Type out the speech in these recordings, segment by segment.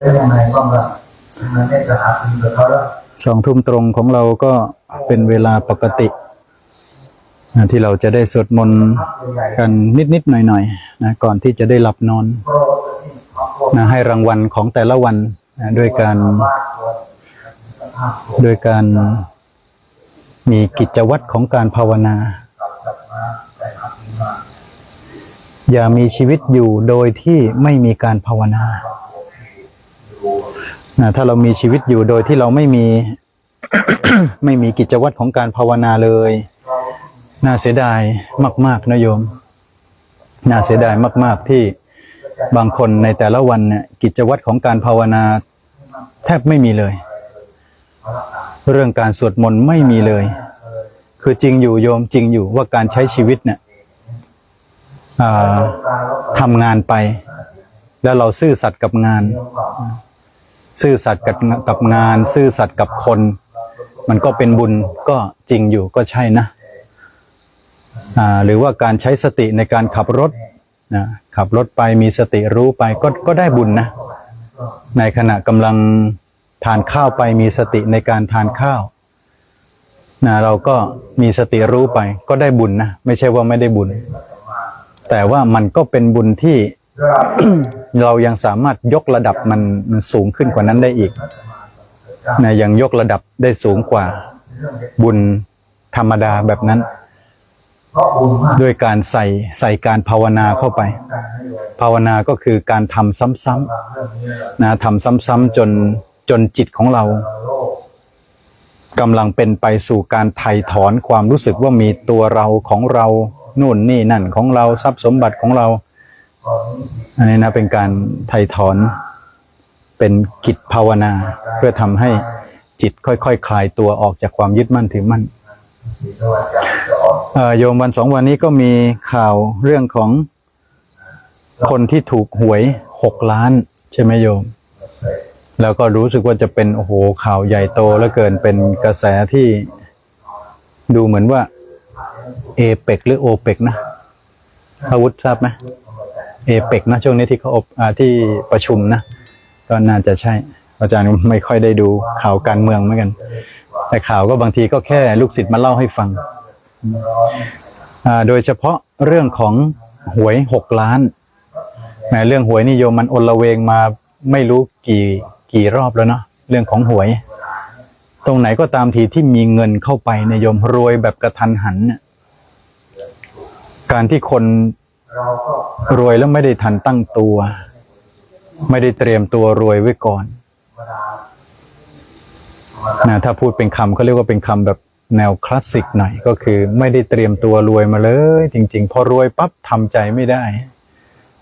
เป็นยังไงบ้างล่ะมันได้จะหาคุยกับเขาแล้วสองทุ่มตรงของเราก็เป็นเวลาปกตินะที่เราจะได้สวดมนต์กันนิดๆหน่อยๆนะก่อนที่จะได้หลับนอนนะให้รางวัลของแต่ละวันนะด้วยการด้วยการมีกิจวัตรของการภาวนา อย่ามีชีวิตอยู่โดยที่ไม่มีการภาวนา นะถ้าเรามีชีวิตอยู่โดยที่เราไม่มี ไม่มีกิจวัตรของการภาวนาเลย น่าเสียดายมาก ๆนะโยม น่าเสียดายมาก ๆที่บางคนในแต่ละวันเนี่ยกิจวัตรของการภาวนาแทบไม่มีเลย เรื่องการสวดมนต์ไม่มีเลย คือจริงอยู่โยมจริงอยู่ว่าการใช้ชีวิตเนี่ยทำงานไป แล้วเราซื่อสัตย์กับงาน ซื่อสัตย์กับกับงาน ซื่อสัตย์กับคน มันก็เป็นบุญก็จริงอยู่ก็ใช่นะหรือว่าการใช้สติในการขับรถนะขับรถไปมีสติรู้ไปก็ก็ได้บุญนะ ในขณะกำลังทานข้าวไปมีสติในการทานข้าวนะเราก็มีสติรู้ไปก็ได้บุญนะ ไม่ใช่ว่าไม่ได้บุญ แต่ว่ามันก็เป็นบุญที่ เรายังสามารถยกระดับมันมันสูงขึ้นกว่านั้นได้อีกนะยังยกระดับได้สูงกว่าบุญธรรมดาแบบนั้นเพราะบุญมากด้วยการใส่ใส่การภาวนาเข้าไปกันให้เลยภาวนาก็คือการทำซ้ำบางเรื่องนี้เราๆนะทำซ้ำๆจนจนจิตของเราโลกกำลังเป็นไปสู่การไถ่ถอนความรู้สึกว่ามีตัวเราของเรานู่นนี่นั่นของเราทรัพย์สมบัติของเราก่ อันนี้นะเป็นการไถ่ถอน เป็นกิจภาวนา เพื่อทำให้จิตค่อยๆคคลายตัวออกจากความยึดมั่นถือมั่นเออโยมวันสองวันนี้ก็มีข่าวเรื่องของคนที่ถูกหวยหกล้าน ใช่ไหมโยม แล้วก็รู้สึกว่าจะเป็นโอ้โหข่าวใหญ่โตเหลือเกินเป็นกระแสที่ดูเหมือนว่าเอเปกหรือโอเปกนะอาวุธทราบไหม เอเปกนะช่วงนี้ที่เขาอบอที่ประชุมนะก็น่าจะใช่ อาจารย์ไม่ค่อยได้ดูข่าวการเมืองเหมือนกัน แต่ข่าวก็บางทีก็แค่ลูกศิษย์มาเล่าให้ฟังโดยเฉพาะเรื่องของหวยหกล้านแหมเรื่องหวยนิยมมันอนละเวงมาไม่รู้กี่กี่รอบแล้วเนาะเรื่องของหวย ตรงไหนก็ตามทีที่มีเงินเข้าไปในยโยมรวยแบบกระทันหันเนี่ยการที่คน รวยแล้วไม่ได้ทันตั้งตัว ไม่ได้เตรียมตัวรวยไว้ก่อนนะถ้าพูดเป็นคำเขาเรียกว่าเป็นคำแบบแนวคลาสสิกหน่อยก็คือ ไม่ได้เตรียมตัวรวยมาเลย จริง ๆ พอรวยปั๊บทำใจไม่ได้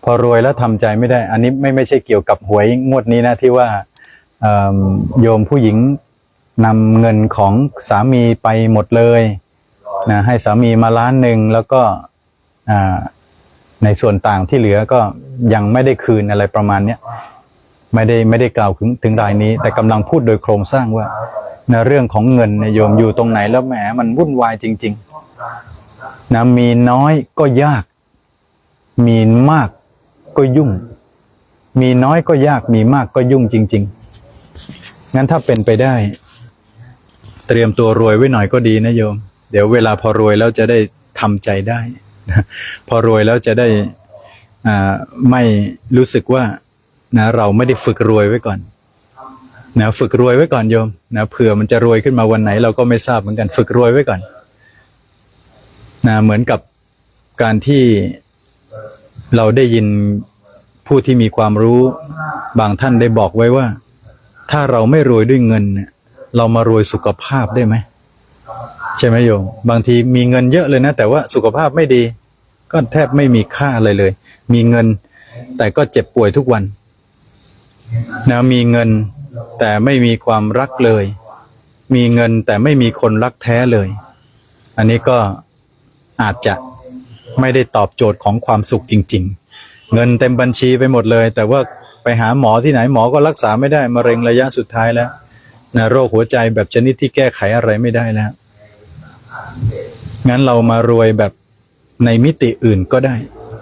พอรวยแล้วทำใจไม่ได้ อันนี้ไม่ไม่ใช่เกี่ยวกับหวยงวดนี้นะที่ว่าโยมผู้หญิงนำเงินของสามีไปหมดเลยนะให้สามีมาล้านหนึ่งแล้วก็อ่า ในส่วนต่างที่เหลือก็ยังไม่ได้คืนอะไรประมาณเนี้ยไม่ได้ไม่ได้กล่าวถึงถึงรายนี้ แต่กำลังพูดโดยโครงสร้างว่าในเรื่องของเงินเนี่ยโยมอยู่ตรงไหนแล้วแหมมันวุ่นวายจริงๆนะมีน้อยก็ยาก มีมากก็ยุ่ง มีน้อยก็ยาก มีมากก็ยุ่งจริง ๆ งั้นถ้าเป็นไปได้ เตรียมตัวรวยไว้หน่อยก็ดีนะโยม เดี๋ยวเวลาพอรวยแล้วจะได้ทำใจได้ พอรวยแล้วจะได้ไม่รู้สึกว่านะเราไม่ได้ฝึกรวยไว้ก่อนนะฝึกรวยไว้ก่อนโยมนะเผื่อมันจะรวยขึ้นมาวันไหน เราก็ไม่ทราบเหมือนกันฝึกรวยไว้ก่อนนะเหมือนกับการที่เราได้ยินผู้ที่มีความรู้บางท่านได้บอกไว้ว่า ถ้าเราไม่รวยด้วยเงิน เรามารวยสุขภาพได้ไหมใช่ไหมโยม บางทีมีเงินเยอะเลยนะ แต่ว่าสุขภาพไม่ดี ก็แทบไม่มีค่าอะไรเลย มีเงิน แต่ก็เจ็บป่วยทุกวันนะมีเงินแต่ไม่มีความรักเลย มีเงินแต่ไม่มีคนรักแท้เลย อันนี้ก็อาจจะไม่ได้ตอบโจทย์ของความสุขจริง ๆ เงินเต็มบัญชีไปหมดเลย แต่ว่าไปหาหมอที่ไหนหมอก็รักษาไม่ได้มะเร็งระยะสุดท้ายแล้วนะโรคหัวใจแบบชนิดที่แก้ไขอะไรไม่ได้แล้วงั้นเรามารวยแบบ ในมิติอื่นก็ได้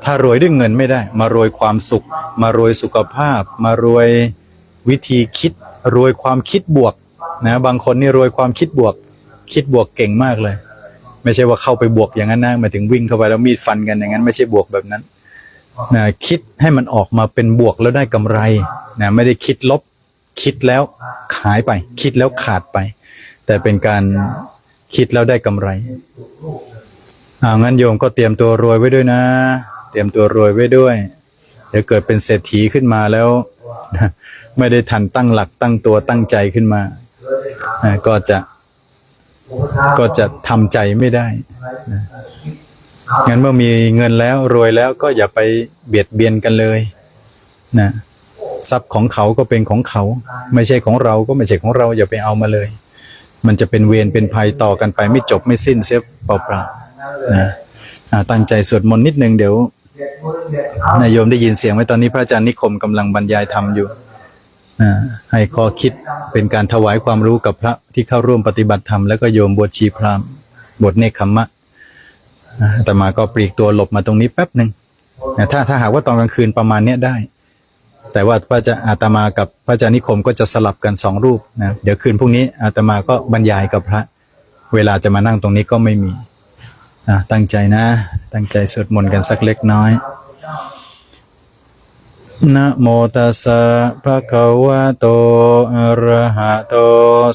ถ้ารวยด้วยเงินไม่ได้ มารวยความสุข มารวยสุขภาพ มารวยวิธีคิด รวยความคิดบวกนะบางคนนี่รวยความคิดบวก คิดบวกเก่งมากเลย ไม่ใช่ว่าเข้าไปบวกอย่างนั้นนะหมายถึงวิ่งเข้าไปแล้วมีดฟันกันอย่างนั้น ไม่ใช่บวกแบบนั้นนะคิดให้มันออกมาเป็นบวกแล้วได้กำไรนะไม่ได้คิดลบคิดแล้วขายไป คิดแล้วขาดไป แต่เป็นการคิดแล้วได้กำไร อางั้นโยมก็เตรียมตัวรวยไว้ด้วยนะ เตรียมตัวรวยไว้ด้วย เดี๋ยวเกิดเป็นเศรษฐีขึ้นมาแล้ว ไม่ได้ทันตั้งหลักตั้งตัวตั้งใจขึ้นมา ก็จะก็จะทำใจไม่ได้งั้นเมื่อมีเงินแล้วรวยแล้วก็อย่าไปเบียดเบียนกันเลยนะทรัพย์ของเขาก็เป็นของเขา ไม่ใช่ของเราก็ไม่ใช่ของเราอย่าไปเอามาเลย มันจะเป็นเวรเป็นภัยต่อกันไปไม่จบไม่สิ้นเสียเปล่าๆ นะตั้งใจสวดมนต์นิดนึงเดี๋ยวนายโยมได้ยินเสียงไหมตอนนี้พระอาจารย์นิคมกำลังบรรยายธรรมอยู่ให้ข้อคิดเป็นการถวายความรู้กับพระที่เข้าร่วมปฏิบัติธรรมแล้วก็โยมบวชชีพราหมณ์บทเนคขมมะอ่าตมาก็ปลีกตัวหลบมาตรงนี้แป๊บหนึ่งนะถ้าถ้าหากว่าตอนกลางคืนประมาณเนี้ยได้ แต่ว่าพระอาจารย์อาตมากับพระอาจารย์นิคมก็จะสลับกันสองรูปนะเดี๋ยวคืนพรุ่งนี้อาตมาก็บรรยายกับพระ เวลาจะมานั่งตรงนี้ก็ไม่มี ตั้งใจนะ ตั้งใจสวดมนต์กันสักเล็กน้อยนะโมตัสสะภะคะวะโตอะระหะโต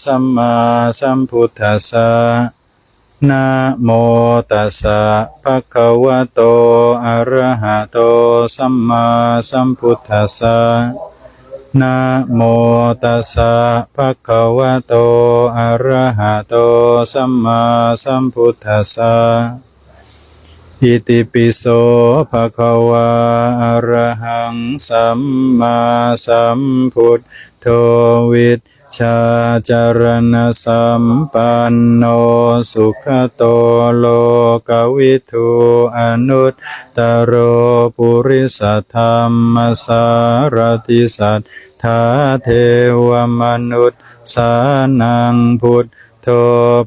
สัมมาสัมพุทธัสสะนะโมตัสสะภะคะวะโตอะระหะโตสัมมาสัมพุทธัสสะ นะโมตัสสะภะคะวะโต อะระหะโต สัมมาสัมพุทธัสสะ อิติปิโสภะคะวะอะระหัง สัมมาสัมพุทธ โธวิชชาจารณสัมปันโนสุขโตโลกวิทูอนุตตโรปุริสธรรมสารติสัทธาเทวมนุษย์สานังพุทโธ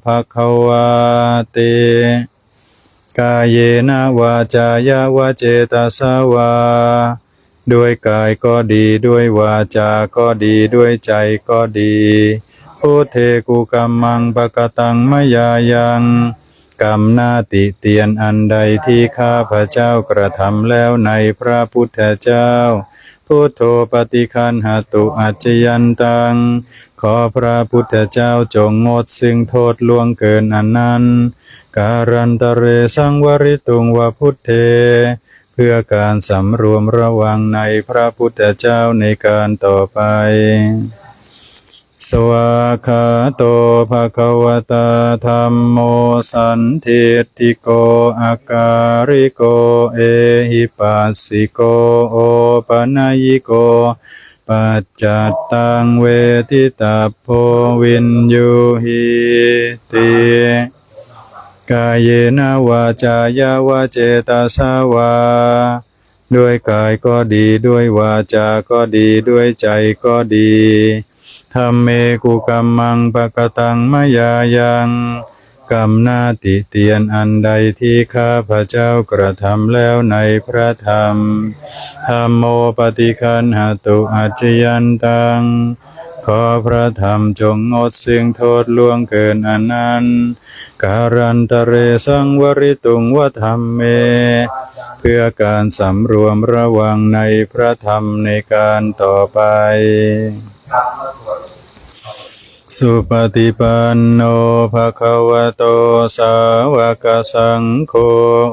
ภควาติกายเยนะวาจายาวาเจตสาวา ด้วยกายก็ดีด้วยวาจาก็ดีด้วยใจก็ดีพุเทกุกรรมังปะกตังมยายังกรรมหนาติเตียนอันใดที่ข้าพระเจ้ากระทำแล้วในพระพุทธเจ้า พุทโธปฏิคันหตุอัจยันตัง ขอพระพุทธเจ้าจงงดซึ่งโทษล่วงเกินอันนั้น การันตเรสังวริตุงวะพุทเท เพื่อการสำรวมระวังในพระพุทธเจ้าในการต่อไป สวาคาโตภะคะวตาธรรมโมสันเทติโกอาการิโกเอหิปัสสิโกโอปนัยโกปัจจัตตังเวทิตาโพวินยูหิติ กายเยนวาจายาวาเจตาสาวา ด้วยกายก็ดีด้วยวาจาก็ดีด้วยใจก็ดีธรรมเมกุกรรมังปะกตังมายายังกรรมนาติเตียนอันใดที่ข้าพระเจ้ากระทำแล้วในพระธรรมธรรมโมปฏิคันหาตุอาจยันตัง ขอพระธรรมจงงดซึ่งโทษล่วงเกินอันนั้น การันตเรสังวริตุงวธรรมเม เพื่อการสำรวมระวังในพระธรรมในการต่อไป สุปฏิปันโนภะคะวะโตสาวกสังโฆ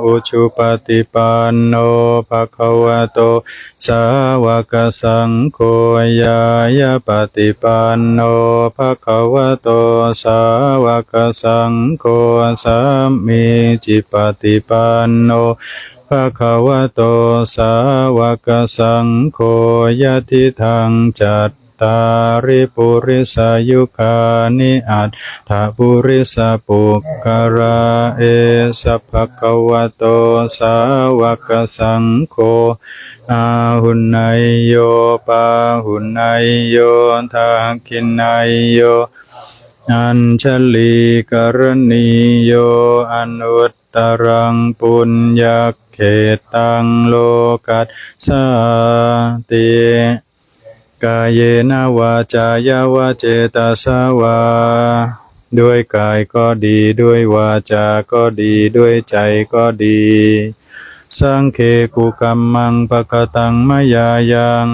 อุชุปฏิปันโนภะคะวะโตสาวกสังโฆยายาปฏิปันโนภะคะวะโตสาวกสังโฆสัมมิจิปฏิปันโนภะคะวะโตสาวกสังโฆยะทิทังจัต ตาริปุริสายุคานิอัตถาปุริสปุกกราเอสัพพะวะโตสาวกสังโฆอาหุนายโยปาหุนายโยทักขินายโยอัญชลีกรณีโยอนุตตรังปุญญาเขตังโลกัสสาติ กายเยนวาจายาวาเจตาสาวา ด้วยกายก็ดีด้วยวาจาก็ดีด้วยใจก็ดี สังเคกุกรรมังปะกตังมายายัง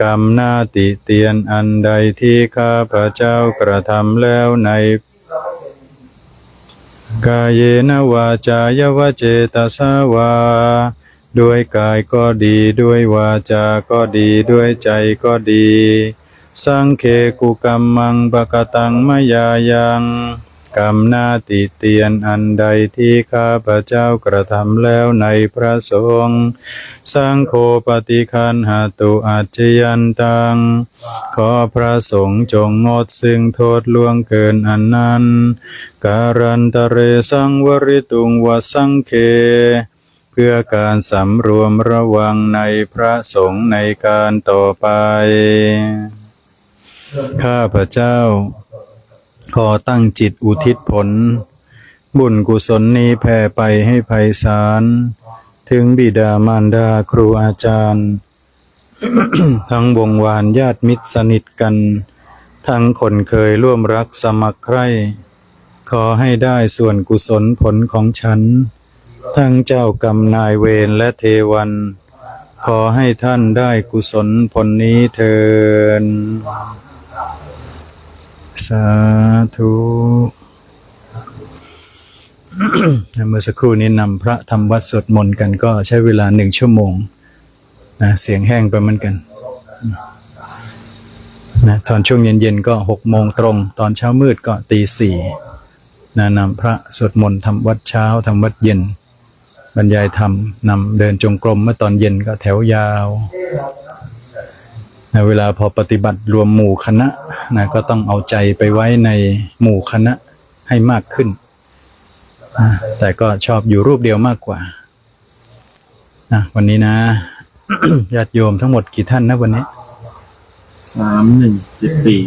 กรรมหนาติเตียนอันใดที่ข้าพระเจ้ากระทำแล้วใน กายเยนวาจายวเจตสาวา ด้วยกายก็ดีด้วยวาจาก็ดีด้วยใจก็ดี สังเคกุกรรมังปะกตังมยายังกรรมหนาติเตียนอันใดที่ข้าพระเจ้ากระทำแล้วในพระสงฆ์สังโฆปฏิคันหาตุอาจยันตัง ขอพระสงฆ์จงงดซึ่งโทษล่วงเกินอันนั้น การันตเรสังวริตุงวสังเค เพื่อการสำรวมระวังในพระสงฆ์ในการต่อไป ข้าพระเจ้า ขอตั้งจิตอุทิศผล บุญกุศลนี้แผ่ไปให้ไพศาล ถึงบิดามารดาครูอาจารย์ ทั้งวงวานญาติมิตรสนิทกัน ทั้งคนเคยร่วมรักสมัครใคร่ ขอให้ได้ส่วนกุศลผลของฉัน ทั้งเจ้ากรรมนายเวรและเทวัน ขอให้ท่านได้กุศลผลนี้เทินสาธุเมื่อสักครู่นี้นำพระทำวัดสวดมนต์กันก็ใช้เวลาหนึ่งชั่วโมงนะเสียงแห้งไปเหมือนกันนะตอนช่วงเย็นๆก็หกโมงตรง ตอนเช้ามืดก็ตีสี่นะนำพระสวดมนต์ทำวัดเช้าทำวัดเย็น บรรยายธรรมนำเดินจงกรมเมื่อตอนเย็นก็แถวยาวนะเวลาพอปฏิบัติรวมหมู่คณะนะก็ต้องเอาใจไปไว้ในหมู่คณะให้มากขึ้นอ่าแต่ก็ชอบอยู่รูปเดียวมากกว่านะวันนี้นะญาติโยมทั้งหมดกี่ท่านนะวันนี้สามหนึ่งเจ็ดสี่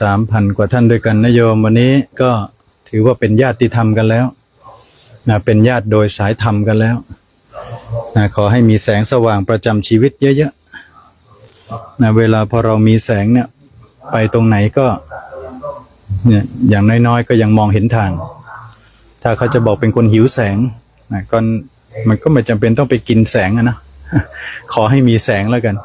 สามพันกว่าท่านด้วยกันนะโยม วันนี้ก็ถือว่าเป็นญาติธรรมกันแล้ว นะเป็นญาติโดยสายธรรมกันแล้วนะขอให้มีแสงสว่างประจำชีวิตเยอะๆนะเวลาพอเรามีแสงเนี่ยไปตรงไหนก็เนี่ยอย่างน้อยๆก็ยังมองเห็นทาง ถ้าเขาจะบอกเป็นคนหิวแสงนะก็มันก็ไม่จำเป็นต้องไปกินแสงนะขอให้มีแสงแล้วกัน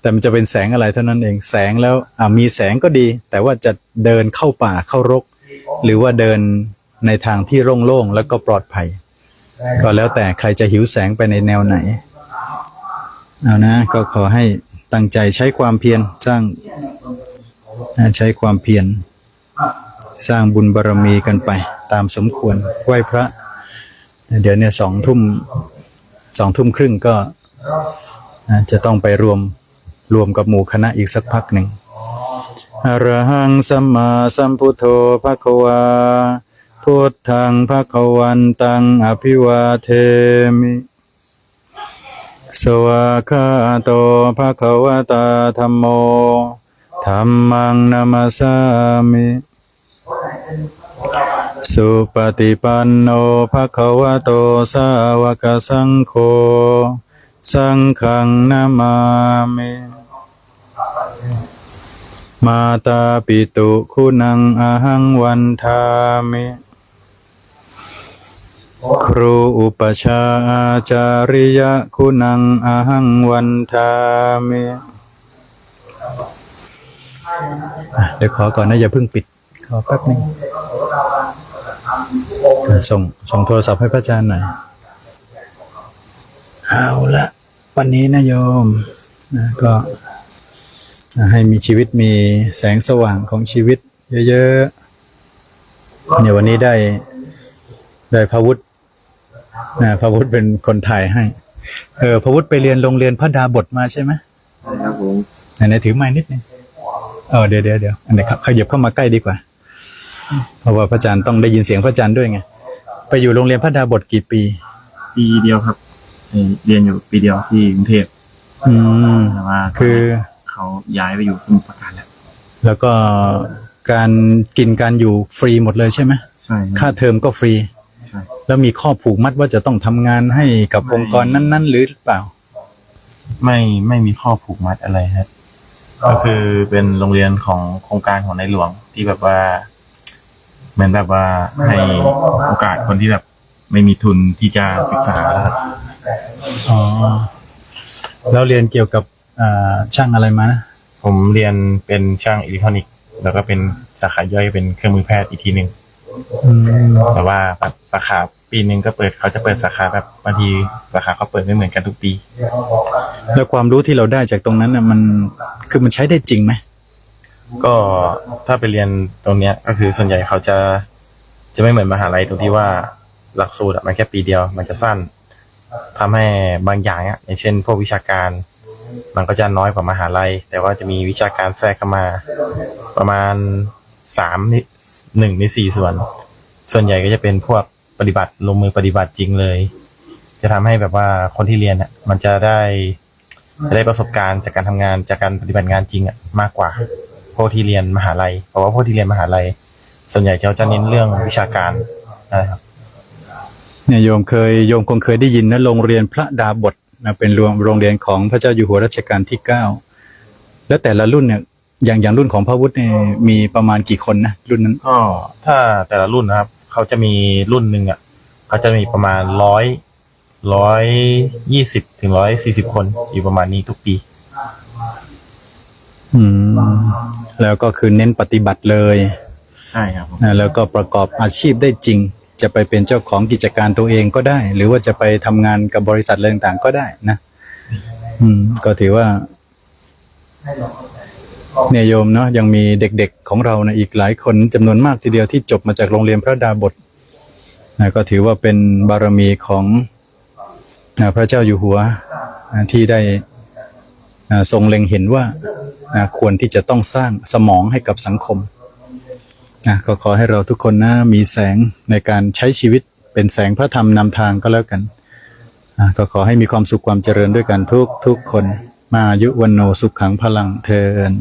แต่มันจะเป็นแสงอะไรเท่านั้นเองแสงแล้วมีแสงก็ดี แต่ว่าจะเดินเข้าป่าเข้ารก หรือว่าเดิน ในทางที่โล่งๆแล้วก็ปลอดภัย ก็แล้วแต่ใครจะหิวแสงไปในแนวไหน เอานะ ก็ขอให้ตั้งใจใช้ความเพียรสร้างนะใช้ความเพียรสร้างบุญบารมีกันไป ตามสมควรไหว้พระ เดี๋ยวเนี่ยสองทุ่มสองทุ่มครึ่งก็นะจะต้องไปรวมรวมกับหมู่คณะอีกสักพักหนึ่งอรหังสัมมาสัมพุทโธภะคะวา พุทธังภะคะวันตังอภิวาเทมิ สวากาโตภะคะวตาธัมโมธัมมังนามาสามิ สุปฏิปันโนภะคะวะโตสาวกสังโฆ สังฆังนามามิมาตาปิตุคุณังอาหังวันทามิ ครูอุปชฌาย์อาจาริยะคุณังอหังวันทามิเดี๋ยวขอก่อนนะอย่าเพิ่งปิด ขอแป๊บหนึงส่งส่งโทรศัพท์ให้พระอาจารย์หน่อย เอาละ วันนี้นะโยมนะก็ให้มีชีวิตมีแสงสว่างของชีวิต เยอะๆเนี่ยวันนี้ได้ได้พระวุฒิ นะพระวุฒิเป็นคนถ่ายให้ เออพระวุฒิไปเรียนโรงเรียนพระดาบทมาใช่ไหมใช่ครับผมไหนๆถือไม้นิดนึงเออเดี๋ยวเดี๋ยวเดี๋ยวอันไหนครับขยับเข้ามาใกล้ดีกว่า เพราะว่าพระอาจารย์ต้องได้ยินเสียงพระอาจารย์ด้วยไงไปอยู่โรงเรียนพระดาบทกี่ปี ปีเดียวครับเอ่อเรียนอยู่ปีเดียวที่กรุงเทพอืมแต่ว่าคือเขาย้ายไปอยู่สมุทรปราการแล้วแล้วก็การกินการอยู่ฟรีหมดเลยใช่ไหมใช่ครับค่าเทอมก็ฟรีใช่ แล้วมีข้อผูกมัดว่าจะต้องทำงานให้กับไม่ องค์กรนั้น ๆ หรือเปล่า ไม่ไม่มีข้อผูกมัดอะไรครับอก็คือเป็นโรงเรียนของโครงการของในหลวงที่แบบว่า เหมือนแบบว่าให้โอกาสคนที่แบบ ไม่มีทุนที่จะศึกษาครับอ๋อ แล้วเรียนเกี่ยวกับอ่าช่างอะไรมานะ ผมเรียนเป็นช่างอิเล็กทรอนิกส์แล้วก็เป็นสาขาย่อยเป็นเครื่องมือแพทย์อีกทีหนึ่ง อืมแต่ว่าแบบสาขาปีหนึ่งก็เปิดเขาจะเปิดสาขาแบบบางทีสาขาเขาเปิดไม่เหมือนกันทุกปี แล้วความรู้ที่เราได้จากตรงนั้นน่ะมันคือมันใช้ได้จริงไหมก็ถ้าไปเรียนตรงเนี้ยก็คือส่วนใหญ่เขาจะจะไม่เหมือนมหาลัยตรงที่ว่าหลักสูตรอะมันแค่ปีเดียว มันจะสั้นทำให้บางอย่างอะอย่างเช่น พวกวิชาการ มันก็จะน้อยกว่ามหาลัย แต่ว่าจะมีวิชาการแทรกเข้ามา ประมาณสามใน หนึ่งในสี่ส่วน ส่วนใหญ่ก็จะเป็นพวกปฏิบัติลงมือปฏิบัติจริงเลย จะทำให้แบบว่าคนที่เรียนอะ มันจะได้จะได้ประสบการณ์จากการทำงานจากการปฏิบัติงานจริงอะมากกว่าพวกที่เรียนมหาลัย เพราะว่าพวกที่เรียนมหาลัย ส่วนใหญ่เขาจะเน้นเรื่องวิชาการนะครับเนี่ยโยมเคยโยมคงเคยได้ยินนะโรงเรียนพระดาบทนะเป็นโรงโรงเรียนของพระเจ้าอยู่หัวรัชกาลที่เก้าแล้วแต่ละรุ่นเนี่ย อย่างอย่างรุ่นของพระวุฒิเนี่ยมีประมาณกี่คนนะรุ่นนั้น ก็ถ้าแต่ละรุ่นนะครับ เขาจะมีรุ่นหนึ่งอะเขาจะมีประมาณร้อยร้อยยี่สิบถึงร้อยสี่สิบคนอยู่ประมาณนี้ทุกปี อืม แล้วก็คือเน้นปฏิบัติเลยใช่ครับผมนะแล้วก็ประกอบอาชีพได้จริง จะไปเป็นเจ้าของกิจการตัวเองก็ได้ หรือว่าจะไปทำงานกับบริษัทอะไรต่างๆก็ได้นะ อืม ก็ถือว่า เนี่ยโยมเนาะยังมีเด็กๆของเรานะอีกหลายคนจำนวนมากทีเดียวที่จบมาจากโรงเรียนพระดาบทนะก็ถือว่าเป็นบารมีของนะพระเจ้าอยู่หัวนะที่ได้นะทรงเล็งเห็นว่านะควรที่จะต้องสร้างสมองให้กับสังคมนะก็ขอให้เราทุกคนนะมีแสงในการใช้ชีวิตเป็นแสงพระธรรมนำทางก็แล้วกันอะก็ขอให้มีความสุขความเจริญด้วยกันทุกทุกคน มาอายุวันโนสุขขังพลังเทิน